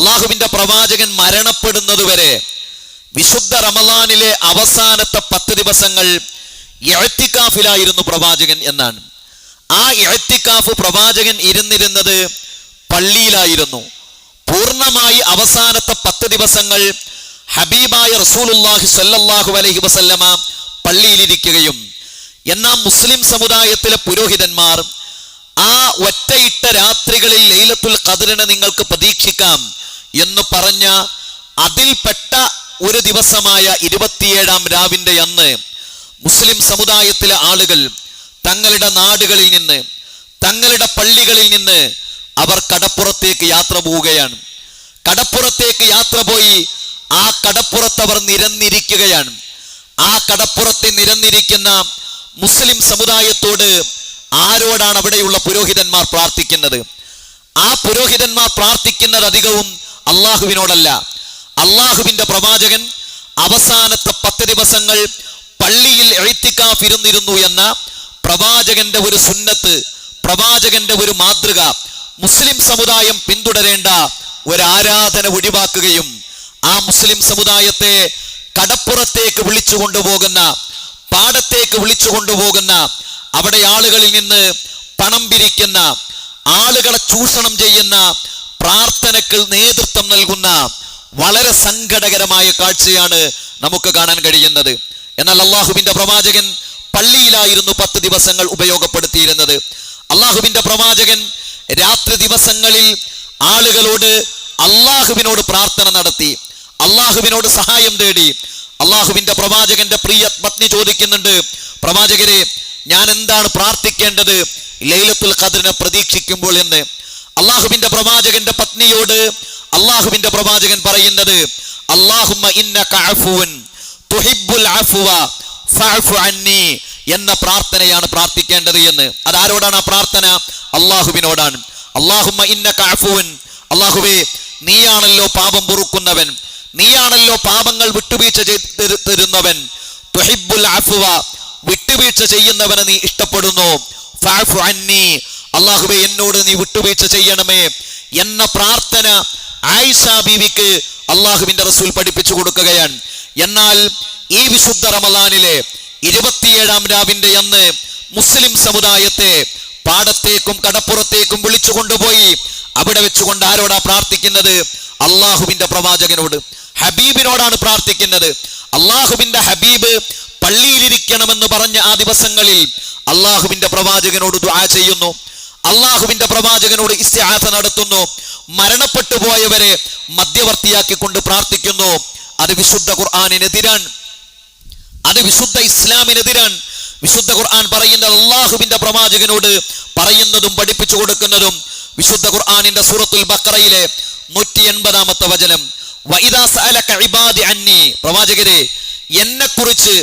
അള്ളാഹുവിന്റെ പ്രവാചകൻ മരണപ്പെടുന്നത് വരെ വിശുദ്ധ റമലാനിലെ അവസാനത്തെ പത്ത് ദിവസങ്ങൾ എഴത്തിക്കാഫിലായിരുന്നു പ്രവാചകൻ എന്നാണ്. ആ എഴത്തിക്കാഫ് പ്രവാചകൻ ഇരുന്നിരുന്നത് പള്ളിയിലായിരുന്നു. പൂർണമായി അവസാനത്തെ പത്ത് ദിവസങ്ങൾ ഹബീബായ റസൂലുല്ലാഹി സല്ലല്ലാഹു അലൈഹി വസല്ലമ പള്ളിയിലിരിക്കുകയും എന്നാൽ മുസ്ലിം സമുദായത്തിലെ പുരോഹിതന്മാർ ആ ഒറ്റയിട്ട രാത്രികളിൽ ലൈലത്തുൽ ഖദറിനെ നിങ്ങൾക്ക് പ്രതീക്ഷിക്കാം എന്ന് പറഞ്ഞ അതിൽപ്പെട്ട ഒരു ദിവസമായ ഇരുപത്തിയേഴാം രാവിന്റെ അന്ന് മുസ്ലിം സമുദായത്തിലെ ആളുകൾ തങ്ങളുടെ നാടുകളിൽ നിന്ന് തങ്ങളുടെ പള്ളികളിൽ നിന്ന് അവർ കടപ്പുറത്തേക്ക് യാത്ര പോവുകയാണ്. കടപ്പുറത്തേക്ക് യാത്ര പോയി ആ കടപ്പുറത്ത് അവർ നിരന്നിരിക്കുകയാണ്. ആ കടപ്പുറത്തെ നിരന്നിരിക്കുന്ന മുസ്ലിം സമുദായത്തോട് ആരോടാണ് അവിടെയുള്ള പുരോഹിതന്മാർ പ്രാർത്ഥിക്കുന്നത്? ആ പുരോഹിതന്മാർ പ്രാർത്ഥിക്കുന്നത് അധികവും അള്ളാഹുവിനോടല്ല. അള്ളാഹുവിന്റെ പ്രവാചകൻ അവസാനത്തെ പത്ത് ദിവസങ്ങൾ പള്ളിയിൽ എഴുത്തിക്കാഫിരുന്നിരുന്നു എന്ന പ്രവാചകന്റെ ഒരു സുന്നത്ത് പ്രവാചകന്റെ ഒരു മാതൃക മുസ്ലിം സമുദായം പിന്തുടരേണ്ട ഒരു ആരാധന ഒഴിവാക്കുകയും ആ മുസ്ലിം സമുദായത്തെ കടപ്പുറത്തേക്ക് വിളിച്ചു കൊണ്ടുപോകുന്ന പാടത്തേക്ക് വിളിച്ചു കൊണ്ടുപോകുന്ന അവിടെ ആളുകളിൽ നിന്ന് പണം പിരിക്കുന്ന ആളുകളെ ചൂഷണം ചെയ്യുന്ന പ്രാർത്ഥനക്ക് നേതൃത്വം നൽകുന്ന വളരെ സങ്കടകരമായ കാഴ്ചയാണ് നമുക്ക് കാണാൻ കഴിയുന്നത്. എന്നാൽ അള്ളാഹുവിന്റെ പ്രവാചകൻ പള്ളിയിലായിരുന്നു പത്ത് ദിവസങ്ങൾ ഉപയോഗപ്പെടുത്തിയിരുന്നത്. അള്ളാഹുവിന്റെ പ്രവാചകൻ രാത്രി ദിവസങ്ങളിൽ ആളുകളോട് അള്ളാഹുവിനോട് പ്രാർത്ഥന നടത്തി അള്ളാഹുവിനോട് സഹായം തേടി. അള്ളാഹുവിന്റെ പ്രവാചകന്റെ പ്രിയ പത്നി ചോദിക്കുന്നുണ്ട് പ്രവാചകരെ ഞാൻ എന്താണ് പ്രാർത്ഥിക്കേണ്ടത്? ലൈലത്തുൽ ഖദറിനെ പ്രതീക്ഷിക്കുമ്പോൾ എന്ന്. അള്ളാഹുവിന്റെ പ്രവാചകന്റെ പത്നിയോട് അള്ളാഹുവിന്റെ പ്രവാചകൻ പറയുന്നത് അള്ളാഹുമ്മ എന്ന പ്രാർത്ഥനയാണ് പ്രാർത്ഥിക്കേണ്ടത് എന്ന്. അതാരോടാണ് ആ പ്രാർത്ഥന? അള്ളാഹുവിനോടാണ്. അള്ളാഹുമ്മ ഇന്നക അഫുവൻ അള്ളാഹുവേ നീയാണല്ലോ പാപം പൊറുക്കുന്നവൻ. നീയാണല്ലോ പാപങ്ങൾ വിട്ടുവീഴ്ച ചെയ്ത് തരുന്നവൻ. തുഹിബ്ബുൽ അഫ്വ വിട്ടുവീഴ്ച ചെയ്യുന്നവനെ നീ ഇഷ്ടപ്പെടുന്നു. അള്ളാഹുബെ എന്നോട് നീ വിട്ടുവീഴ്ച ചെയ്യണമേ എന്ന പ്രാർത്ഥന ആയിഷ ബീവിക്ക് അള്ളാഹുവിന്റെ റസൂൽ പഠിപ്പിച്ചു കൊടുക്കുകയാണ്. എന്നാൽ ഈ വിശുദ്ധ റമലാനിലെ ഇരുപത്തിയേഴാം രാവിന്റെ അന്ന് മുസ്ലിം സമുദായത്തെ പാടത്തേക്കും കടപ്പുറത്തേക്കും വിളിച്ചു കൊണ്ടുപോയി അവിടെ വെച്ചുകൊണ്ട് ആരോടാ പ്രാർത്ഥിക്കുന്നത്? അള്ളാഹുവിന്റെ പ്രവാചകനോട്. ഹബീബിനോടാണ് പ്രാർത്ഥിക്കുന്നത്. അള്ളാഹുവിന്റെ ഹബീബ് പള്ളിയിലിരിക്കണമെന്ന് പറഞ്ഞ ആ ദിവസങ്ങളിൽ അള്ളാഹുവിന്റെ പ്രവാചകനോട് ദുആ ചെയ്യുന്നു. അള്ളാഹുവിന്റെ പ്രവാചകനോട് ഇസ്തിഹാസ നടത്തുന്നു. മരണപ്പെട്ടു പോയവരെ മധ്യവർത്തിയാക്കിക്കൊണ്ട് പ്രാർത്ഥിക്കുന്നു. അത് വിശുദ്ധ ഖുർആാനിനെതിരാണ്. അത് വിശുദ്ധ ഇസ്ലാമിനെതിരാണ്. വിശുദ്ധ ഖുർആൻ പറയുന്ന അള്ളാഹുവിന്റെ പ്രവാചകനോട് പറയുന്നതും പഠിപ്പിച്ചു കൊടുക്കുന്നതും വിശുദ്ധ ഖുർആാനിന്റെ സൂറത്തുൽ ബക്കറയിലെ നൂറ്റി എൺപതാമത്തെ വചനം പ്രവാചകരെ എന്നെ കുറിച്ച്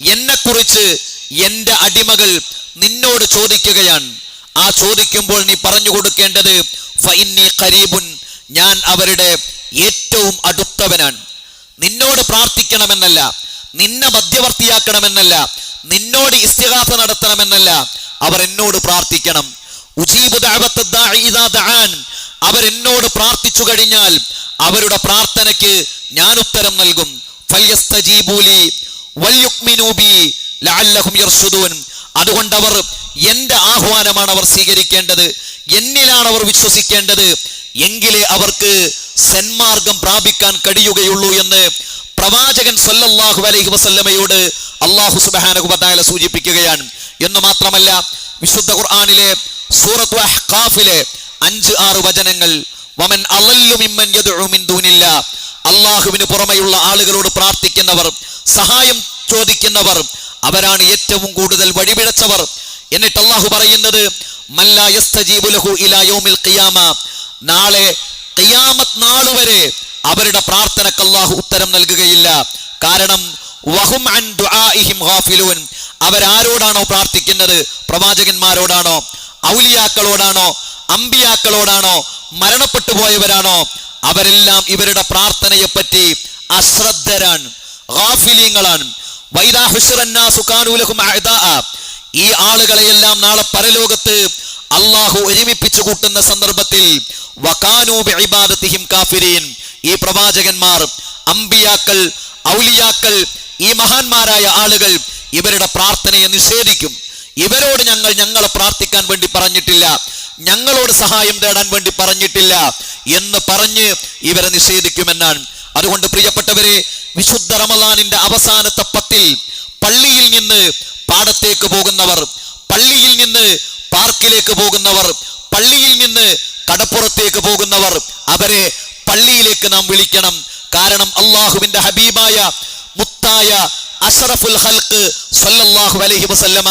എന്നെ കുറിച്ച് എന്റെ അടിമകൾ നിന്നോട് ചോദിക്കുകയാണ്. ആ ചോദിക്കുമ്പോൾ നീ പറഞ്ഞു കൊടുക്കേണ്ടത് ഖരീബുൻ ഞാൻ അവരുടെ ഏറ്റവും അടുത്തവനാണ്. നിന്നോട് പ്രാർത്ഥിക്കണമെന്നല്ല നിന്നെ മധ്യവർത്തിയാക്കണമെന്നല്ല നിന്നോട് ഇസ്തിഹാസ നടത്തണമെന്നല്ല അവർ എന്നോട് പ്രാർത്ഥിക്കണം. അവർ എന്നോട് പ്രാർത്ഥിച്ചു കഴിഞ്ഞാൽ അവരുടെ പ്രാർത്ഥനയ്ക്ക് ഞാൻ ഉത്തരം നൽകും. ഫൽയസ്തജീബൂലി അതുകൊണ്ട് അവർ എന്റെ ആഹ്വാനമാണ് അവർ സ്വീകരിക്കേണ്ടത്. എന്നിലാണ് അവർ വിശ്വസിക്കേണ്ടത്. എങ്കിലേ അവർക്ക് സന്മാർഗം പ്രാപിക്കാൻ കഴിയുകയുള്ളൂ എന്ന് പ്രവാചകൻ സല്ലല്ലാഹു അലൈഹി വസല്ലമയോട് അള്ളാഹു സുബ്ഹാനഹു സൂചിപ്പിക്കുകയാണ്. എന്ന് മാത്രമല്ല വിശുദ്ധ ഖുർആനിലെ സൂറത്ത് അഹ്കാഫിലെ അഞ്ച് ആറ് വചനങ്ങൾ വമൻ അലല്ലു മിൻ അള്ളാഹുവിന് പുറമെയുള്ള ആളുകളോട് പ്രാർത്ഥിക്കുന്നവർ സഹായം ചോദിക്കുന്നവർ അവരാണ് ഏറ്റവും കൂടുതൽ വഴിപിഴച്ചവർ. എന്നിട്ട് അള്ളാഹു പറയുന്നത് നാളെ ഖിയാമത്ത് വരെ അവരുടെ പ്രാർത്ഥനക്ക് അള്ളാഹു ഉത്തരം നൽകുകയില്ല. കാരണം വഹും അൻ ദുആഇഹിം ഗാഫിലൂൻ. അവരാരോടാണോ പ്രാർത്ഥിക്കുന്നത്? പ്രവാചകന്മാരോടാണോ? ഔലിയാക്കളോടാണോ? അമ്പിയാക്കളോടാണോ? മരണപ്പെട്ടു പോയവരാണോ അവരെല്ലാം ഇവരുടെ പ്രാർത്ഥനയെപ്പറ്റി അശ്രദ്ധരാണ്. ഗാഫിലീങ്ങളാണ്. ഈ ആളുകളെയെല്ലാം നാളെ പരലോകത്ത് അള്ളാഹു ഒരുമിപ്പിച്ചു കൂട്ടുന്ന സന്ദർഭത്തിൽ കാഫിരീൻ. ഈ പ്രവാചകന്മാർ അമ്പിയാക്കൾ ഔലിയാക്കൾ ഈ മഹാന്മാരായ ആളുകൾ ഇവരുടെ പ്രാർത്ഥനയെ നിഷേധിക്കും. ഇവരോട് ഞങ്ങൾ ഞങ്ങളെ പ്രാർത്ഥിക്കാൻ വേണ്ടി പറഞ്ഞിട്ടില്ല. ഞങ്ങളോട് സഹായം തേടാൻ വേണ്ടി പറഞ്ഞിട്ടില്ല എന്ന് പറഞ്ഞ് ഇവരെ നിഷേധിക്കുമെന്നാണ്. അതുകൊണ്ട് പ്രിയപ്പെട്ടവരെ വിശുദ്ധ റമലാനിന്റെ അവസാനത്തെ പത്തിൽ പള്ളിയിൽ നിന്ന് പാടത്തേക്ക് പോകുന്നവർ പള്ളിയിൽ നിന്ന് പാർക്കിലേക്ക് പോകുന്നവർ പള്ളിയിൽ നിന്ന് കടപ്പുറത്തേക്ക് പോകുന്നവർ അവരെ പള്ളിയിലേക്ക് നാം വിളിക്കണം. കാരണം അള്ളാഹുവിന്റെ ഹബീബായ മുത്തായ അഷറഫുൽ ഹൽക്ക് സല്ലല്ലാഹു അലൈഹി വസല്ലമ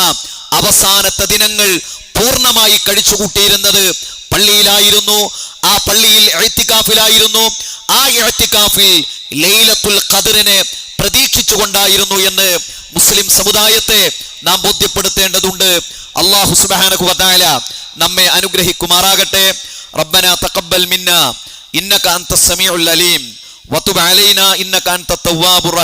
അവസാനത്തെ ദിനങ്ങൾ പൂർണമായി കഴിച്ചുകൂട്ടിയിരുന്നത് പള്ളിയിലായിരുന്നു. ആ പള്ളിയിൽ എഴുത്തിക്കാഫിലായിരുന്നു. ആ എഴുത്തിക്കാഫിൽ ലൈലത്തുൽ ഖദറിനെ പ്രതീക്ഷിച്ചുകൊണ്ടായിരുന്നു എന്ന് മുസ്ലിം സമുദായത്തെ നാം ബോധ്യപ്പെടുത്തേണ്ടതുണ്ട്. അള്ളാഹു സുബ്ഹാനഹു വതആല നമ്മെ അനുഗ്രഹിക്കുമാറാകട്ടെ. റബ്ബന തഖബ്ബൽ മിന്ന. ഇന്നക അൻത സമീഉൽ അലീം. വതുബ് അലൈനാ ഇന്നക അൻത തവ്വാബുർ റഹീം.